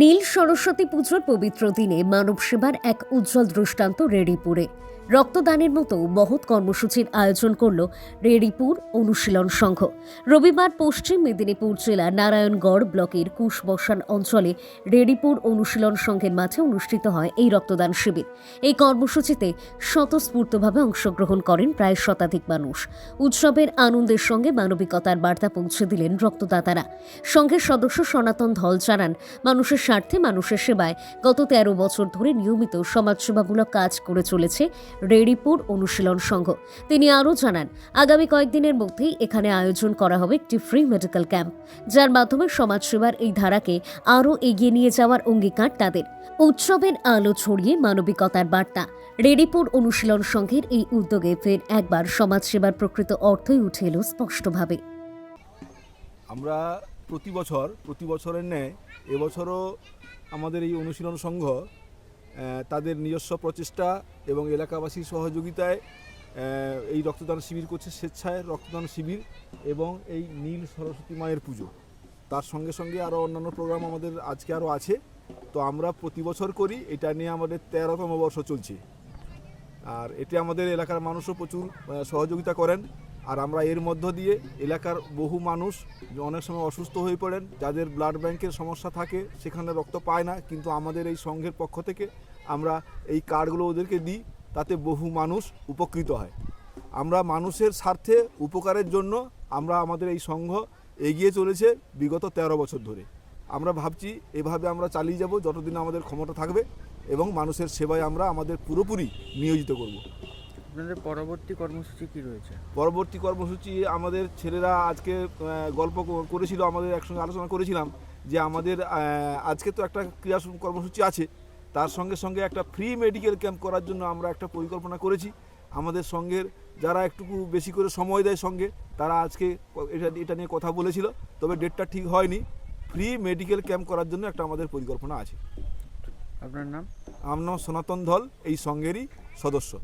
নীল সরস্বতী পুজোর পবিত্র দিনে মানব সেবার এক উজ্জ্বল দৃষ্টান্ত রেডিপুরে। রক্তদানের মতো মহৎ কর্মসূচির আয়োজন করল রেডিপুর অনুশীলন সংঘ। রবিবার পশ্চিম মেদিনীপুর জেলার নারায়ণগড় ব্লকের কুশবসান অঞ্চলে রেডিপুর অনুশীলন সংঘের মাঝে অনুষ্ঠিত হয় এই রক্তদান শিবির। এই কর্মসূচিতে স্বতঃস্ফূর্তভাবে অংশগ্রহণ করেন প্রায় শতাধিক মানুষ। উৎসবের আনন্দের সঙ্গে মানবিকতার বার্তা পৌঁছে দিলেন রক্তদাতারা। সংঘের সদস্য সনাতন ধল জানান, মানুষের স্বার্থে মানুষের সেবায় গত তেরো বছর ধরে নিয়মিত সমাজসেবামূলক কাজ করে চলেছে রেডিপুর অনুশীলন সংঘ। তিনি আরও জানান, আগামী কয়েকদিনের মধ্যেই এখানে আয়োজন করা হবে একটি ফ্রি মেডিকেল ক্যাম্প যার মাধ্যমে সমাজসেবার এই ধারাকে আরও এগিয়ে নিয়ে যাওয়ার অঙ্গীকার তাদের। উৎসবের আলো ছড়িয়ে মানবিকতার বার্তা। রেডিপুর অনুশীলন সংঘের এই উদ্যোগে ফের একবার সমাজসেবার প্রকৃত অর্থই উঠে এলো স্পষ্টভাবে। আমরা প্রতি বছর, প্রতি বছরের ন্যায় এবছরও আমাদের এই অনুশীলন সংঘ তাদের নিজস্ব প্রচেষ্টা এবং এলাকাবাসীর সহযোগিতায় এই রক্তদান শিবির করছে স্বেচ্ছায় রক্তদান শিবির এবং এই নীল সরস্বতী মায়ের পুজো। তার সঙ্গে সঙ্গে আরও অন্যান্য প্রোগ্রাম আমাদের আজকে আরও আছে। তো আমরা প্রতি বছর করি, এটা নিয়ে আমাদের তেরোতম বর্ষ চলছে। আর এতে আমাদের এলাকার মানুষও প্রচুর সহযোগিতা করেন। আর আমরা এর মধ্য দিয়ে এলাকার বহু মানুষ অনেক সময় অসুস্থ হয়ে পড়েন, যাদের ব্লাড ব্যাংকের সমস্যা থাকে, সেখানে রক্ত পায় না। কিন্তু আমাদের এই সংঘের পক্ষ থেকে আমরা এই কার্ডগুলো ওদেরকে দিই, তাতে বহু মানুষ উপকৃত হয়। আমরা মানুষের স্বার্থে উপকারের জন্য আমরা আমাদের এই সংঘ এগিয়ে চলেছে বিগত তেরো বছর ধরে। আমরা ভাবছি এভাবে আমরা চালিয়ে যাব, যতদিন আমাদের ক্ষমতা থাকবে এবং মানুষের সেবায় আমরা আমাদের পুরোপুরি নিয়োজিত করব। আপনাদের পরবর্তী কর্মসূচি কি রয়েছে? পরবর্তী কর্মসূচি আমাদের ছেলেরা আজকে গল্প করেছিল আমাদের একসঙ্গে আলোচনা করেছিলাম যে আমাদের আজকে তো একটা ক্রিয়া কর্মসূচি আছে। তার সঙ্গে সঙ্গে একটা ফ্রি মেডিকেল ক্যাম্প করার জন্য আমরা একটা পরিকল্পনা করেছি। আমাদের সঙ্গের যারা একটুকু বেশি করে সময় দেয় সঙ্গে তারা আজকে এটা এটা নিয়ে কথা বলেছিল। তবে ডেটটা ঠিক হয়নি। ফ্রি মেডিকেল ক্যাম্প করার জন্য একটা আমাদের পরিকল্পনা আছে। আপনার নাম? আমার নাম সনাতন ধল এই সঙ্গেরই সদস্য।